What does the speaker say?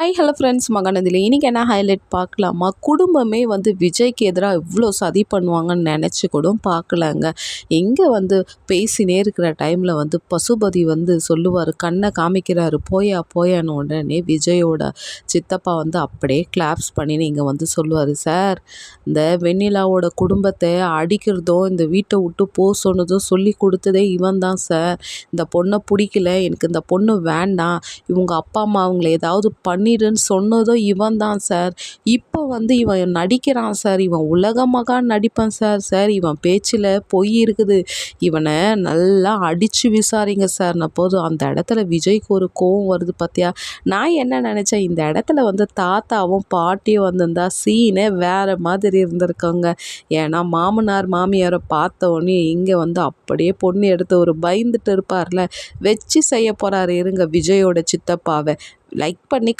Hi hello friends மகாநதியில் இன்றைக்கி என்ன highlight பார்க்கலாமா? குடும்பமே வந்து விஜய்க்கு எதிராக இவ்வளோ சதி பண்ணுவாங்கன்னு நினச்சி கூட பார்க்கலாங்க. எங்கே வந்து பேசினே இருக்கிற டைமில் வந்து பசுபதி வந்து சொல்லுவார் கண்ணை காமிக்கிறாரு போயா போயான்னு உடனே விஜயோட சித்தப்பா வந்து அப்படியே கிளாப்ஸ் பண்ணி இங்கே வந்து சொல்லுவார் சார் இந்த வெண்ணிலாவோட குடும்பத்தை அடிக்கிறதும் இந்த வீட்டை விட்டு போ சொன்னதும் சொல்லி கொடுத்ததே இவன் தான் சார். இந்த பொண்ணை பிடிக்கல எனக்கு இந்த பொண்ணு வேண்டாம். இவங்க அப்பா அம்மா அவங்கள ஏதாவது பண்ணி பண்ணிடுன்னு சொன்னதும் இவன் தான் சார். இப்போ வந்து இவன் நடிக்கிறான் சார். இவன் உலகமாக நடிப்பான் சார். சார் இவன் பேச்சில் பொய் இருக்குது. இவனை நல்லா அடித்து விசாரிங்க சார். நான் போதும் அந்த இடத்துல விஜய்க்கு ஒரு கோவம் வருது பார்த்தியா நான் என்ன நினச்சேன்? இந்த இடத்துல வந்து தாத்தாவும் பாட்டியும் வந்திருந்தா சீனே வேறு மாதிரி இருந்திருக்காங்க. ஏன்னா மாமனார் மாமியாரை பார்த்தோன்னே இங்கே வந்து அப்படியே பொண்ணு எடுத்து ஒரு பயந்துட்டு இருப்பார்ல. வச்சு செய்ய போகிறாரு இருங்க விஜயோட சித்தப்பாவை. லைக் பண்ணி